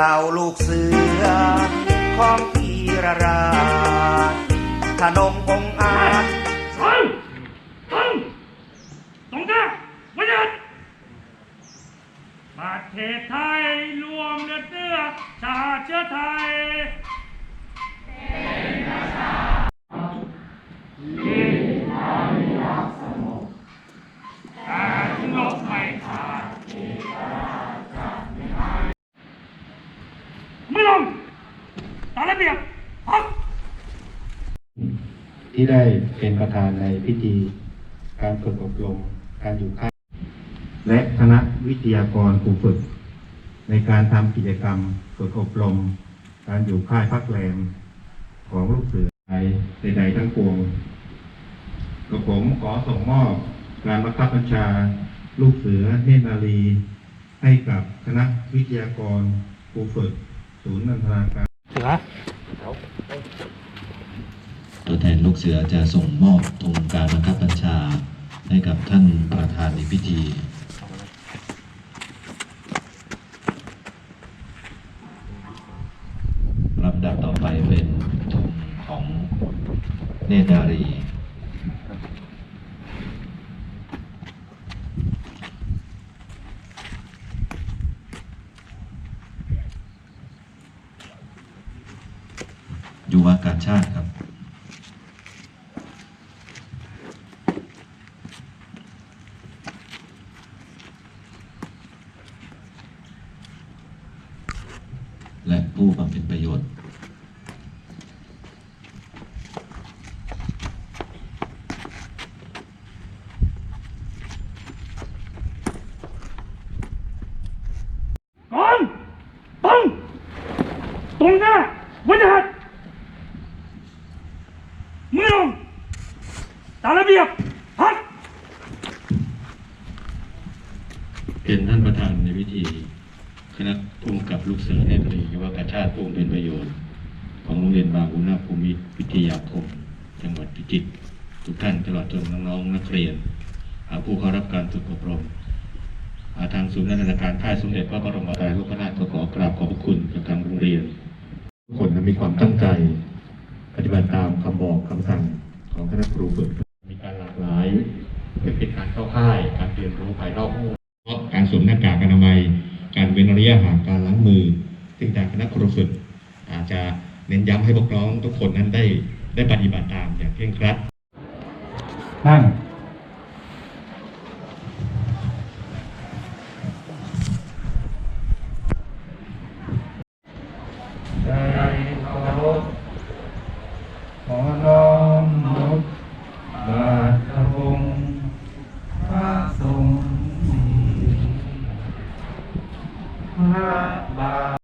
เหล่าลูกเสือ ของพีรราชขนมองอาจฟังฟังตรงหน้าวันยัดประเทศไทยรวมเลือดเนื้อชาเชื้อไทยแต่ถึงลบไม่ขาดไม่ลง ตามระเบียบพักที่ได้เป็นประธานในพิธี การฝึกอบรมการอยู่ค่ายและคณะวิทยากรครูฝึก ในการทำกิจกรรมฝึกอบรม การอยู่ค่ายพักแรมของลูกเสือไทยใดๆทั้งปวงกระผมขอส่งมอบการบังคับบัญชา ลูกเสือเนตรนารี ให้กับคณะวิทยากรครูฝึก ศูนย์นันทนาการ สือ ตัวแทนลูกเสือจะส่งมอบธงการบังคับบัญชาให้กับท่านประธานในพิธีลำดับต่อไปเป็นธงของเนตรนารี ยุวการชาติครับ และผู้บำเพ็ญประโยชน์ก่อนตรงตรงหน้าวันยัดมือลง ตามระเบียบพักเป็นท่านประธานในพิธีคณะผู้กำกับลูกเสือเนตรรียุวกาชาติผู้บำเป็นประโยชน์ ของโรงเรียนบางอุณหภูมิวิทยาคม จังหวัดพิจิตรทุกท่านตลอดจนน้องๆนักเรียนอ่าผู้เข้ารับการฝึกอบรมอ่าทางศูนย์นันทนาการค่ายสมเด็จพระบรมไตรโลกนาถก็ขอกราบขอบพระคุณกับทางโรงเรียน ทุกคนมีความตั้งใจ ปฏิบัติตามคำบอกคำสั่งของคณะครูฝึกมีการหลากหลาย ป็นการเข้าค่าย การเรียนรู้ภายนอกเพราะการสวมหน้ากากอนามัย การเว้นระยะห่างการล้างมือ ซึ่งทางคณะครูฝึก อาจจะเน้นย้ำให้พวกน้องทุกคนนั้นได้ได้ปฏิบัติตามอย่างเคร่งครัดนั่งใจเคารพ